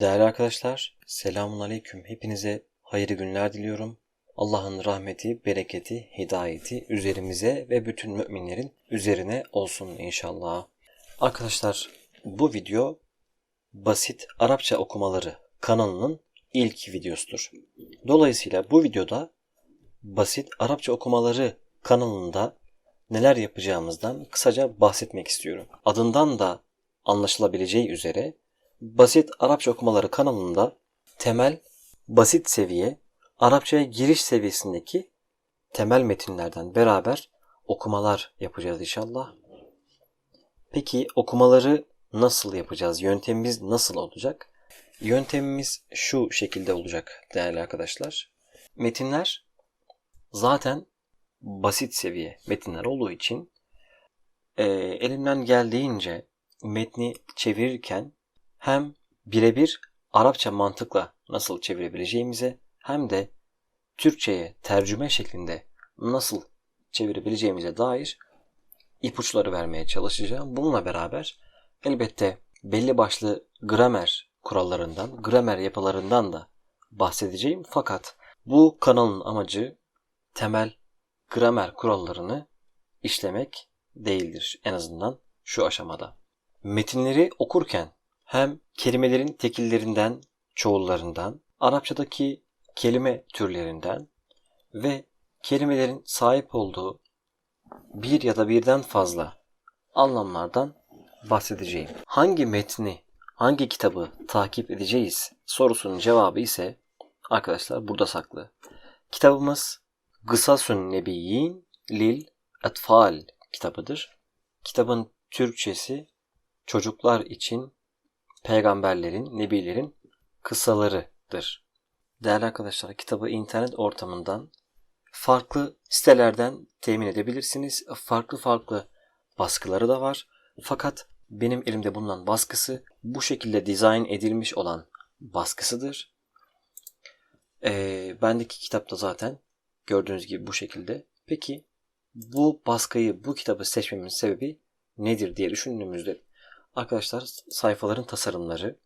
Değerli arkadaşlar, selamun aleyküm. Hepinize hayırlı günler diliyorum. Allah'ın rahmeti, bereketi, hidayeti üzerimize ve bütün müminlerin üzerine olsun inşallah. Arkadaşlar, bu video Basit Arapça Okumaları kanalının ilk videosudur. Dolayısıyla bu videoda Basit Arapça Okumaları kanalında neler yapacağımızdan kısaca bahsetmek istiyorum. Adından da anlaşılabileceği üzere Basit Arapça Okumaları kanalında temel, basit seviye, Arapçaya giriş seviyesindeki temel metinlerden beraber okumalar yapacağız inşallah. Peki okumaları nasıl yapacağız? Yöntemimiz nasıl olacak? Yöntemimiz şu şekilde olacak değerli arkadaşlar. Metinler zaten basit seviye metinler olduğu için e, elimden geldiğince metni çevirirken hem birebir Arapça mantıkla nasıl çevirebileceğimize hem de Türkçe'ye tercüme şeklinde nasıl çevirebileceğimize dair ipuçları vermeye çalışacağım. Bununla beraber elbette belli başlı gramer kurallarından, gramer yapılarından da bahsedeceğim. Fakat bu kanalın amacı temel gramer kurallarını işlemek değildir. En azından şu aşamada. Metinleri okurken hem kelimelerin tekillerinden, çoğullarından, Arapçadaki kelime türlerinden ve kelimelerin sahip olduğu bir ya da birden fazla anlamlardan bahsedeceğim. Hangi metni, hangi kitabı takip edeceğiz sorusunun cevabı ise arkadaşlar burada saklı. Kitabımız Gısasun Nebiyyin Lil Etfal kitabıdır. Kitabın Türkçesi çocuklar için peygamberlerin, nebilerin kıssalarıdır. Değerli arkadaşlar kitabı internet ortamından farklı sitelerden temin edebilirsiniz. Farklı farklı baskıları da var. Fakat benim elimde bulunan baskısı bu şekilde dizayn edilmiş olan baskısıdır. Ee, bendeki kitapta zaten gördüğünüz gibi bu şekilde. Peki bu baskıyı, bu kitabı seçmemin sebebi nedir diye düşündüğümüzde arkadaşlar sayfaların tasarımları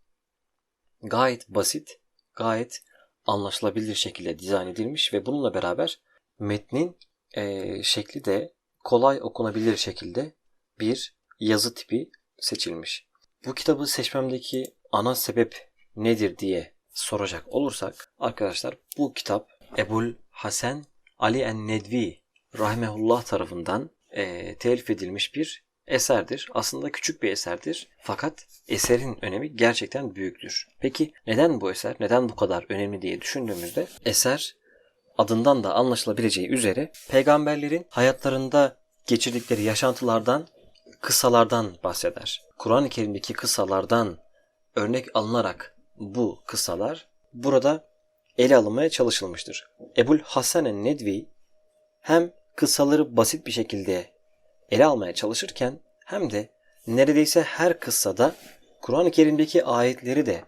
gayet basit, gayet anlaşılabilir şekilde dizayn edilmiş ve bununla beraber metnin e, şekli de kolay okunabilir şekilde bir yazı tipi seçilmiş. Bu kitabı seçmemdeki ana sebep nedir diye soracak olursak arkadaşlar bu kitap Ebul Hasan Ali en-Nedvi rahimehullah tarafından e, telif edilmiş bir eserdir. Aslında küçük bir eserdir. Fakat eserin önemi gerçekten büyüktür. Peki neden bu eser, neden bu kadar önemli diye düşündüğümüzde eser adından da anlaşılabileceği üzere peygamberlerin hayatlarında geçirdikleri yaşantılardan, kıssalardan bahseder. Kur'an-ı Kerim'deki kıssalardan örnek alınarak bu kıssalar burada ele alınmaya çalışılmıştır. Ebul Hasan Nedvi hem kıssaları basit bir şekilde ele almaya çalışırken hem de neredeyse her kıssada Kur'an-ı Kerim'deki ayetleri de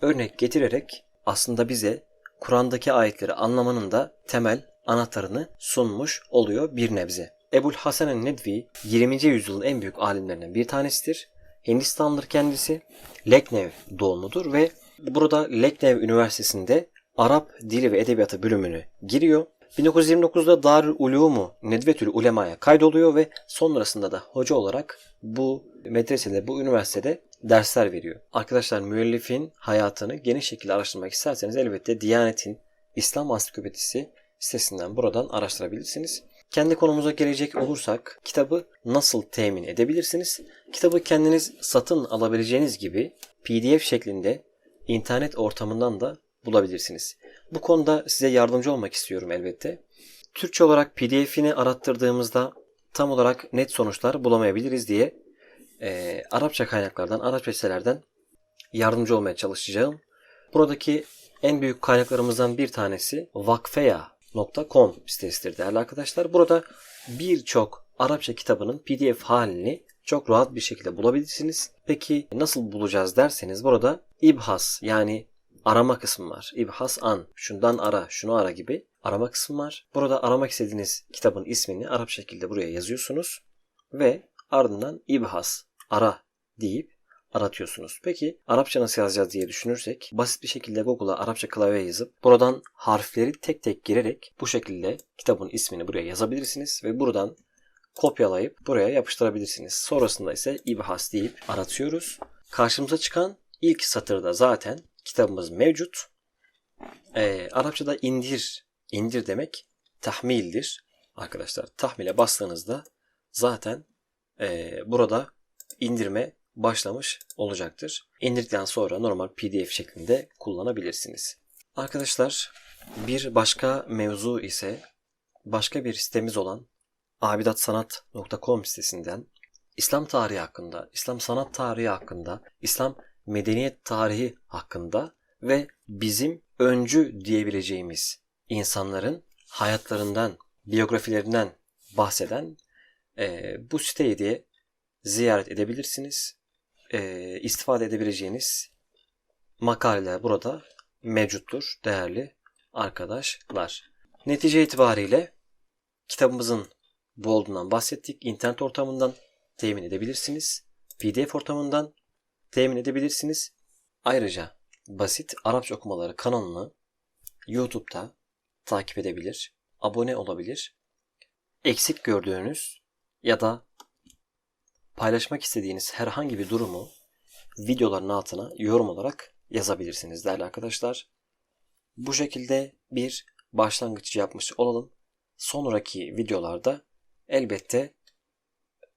örnek getirerek aslında bize Kur'an'daki ayetleri anlamanın da temel anahtarını sunmuş oluyor bir nebze. Ebul Hasan Nedvi 20. yüzyılın en büyük alimlerinden bir tanesidir. Hindistanlıdır kendisi. Leknev doğumludur ve burada Leknev Üniversitesi'nde Arap Dili ve Edebiyatı bölümünü giriyor. 1929'da Darül Ulumu Nedvetül Ulema'ya kaydoluyor ve sonrasında da hoca olarak bu medresede, bu üniversitede dersler veriyor. Arkadaşlar müellifin hayatını geniş şekilde araştırmak isterseniz elbette Diyanet'in İslam Ansiklopedisi sitesinden buradan araştırabilirsiniz. Kendi konumuza gelecek olursak kitabı nasıl temin edebilirsiniz? Kitabı kendiniz satın alabileceğiniz gibi PDF şeklinde internet ortamından da bulabilirsiniz. Bu konuda size yardımcı olmak istiyorum elbette. Türkçe olarak PDF'ini arattırdığımızda tam olarak net sonuçlar bulamayabiliriz diye e, Arapça kaynaklardan, Arapça sitelerden yardımcı olmaya çalışacağım. Buradaki en büyük kaynaklarımızdan bir tanesi vakfeya.com sitesidir değerli arkadaşlar. Burada birçok Arapça kitabının PDF halini çok rahat bir şekilde bulabilirsiniz. Peki nasıl bulacağız derseniz burada ibhas yani arama kısmı var. İbhas an, şundan ara, şunu ara gibi arama kısmı var. Burada aramak istediğiniz kitabın ismini Arap şekilde buraya yazıyorsunuz ve ardından ibhas, ara deyip aratıyorsunuz. Peki Arapça nasıl yazacağız diye düşünürsek basit bir şekilde Google'a Arapça klavye yazıp buradan harfleri tek tek girerek bu şekilde kitabın ismini buraya yazabilirsiniz ve buradan kopyalayıp buraya yapıştırabilirsiniz. Sonrasında ise ibhas deyip aratıyoruz. Karşımıza çıkan ilk satırda zaten kitabımız mevcut. Ee, Arapçada indir, indir demek tahmildir. Arkadaşlar tahmile bastığınızda zaten e, burada indirme başlamış olacaktır. İndirdikten sonra normal PDF şeklinde kullanabilirsiniz. Arkadaşlar bir başka mevzu ise başka bir sitemiz olan abidatsanat.com sitesinden İslam tarihi hakkında, İslam sanat tarihi hakkında, İslam medeniyet tarihi hakkında ve bizim öncü diyebileceğimiz insanların hayatlarından, biyografilerinden bahseden e, bu siteyi de ziyaret edebilirsiniz. E, istifade edebileceğiniz makaleler burada mevcuttur değerli arkadaşlar. Netice itibariyle kitabımızın bu olduğundan bahsettik. İnternet ortamından temin edebilirsiniz. PDF ortamından temin edebilirsiniz. Ayrıca basit Arapça okumaları kanalını YouTube'da takip edebilir, abone olabilir. Eksik gördüğünüz ya da paylaşmak istediğiniz herhangi bir durumu videoların altına yorum olarak yazabilirsiniz değerli arkadaşlar. Bu şekilde bir başlangıç yapmış olalım. Sonraki videolarda elbette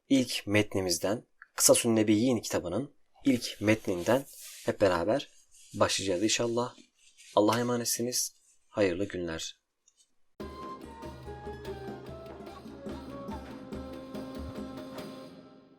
ilk metnimizden Kısa Sünnebiyin kitabının ilk metninden hep beraber başlayacağız inşallah. Allah'a emanetsiniz. Hayırlı günler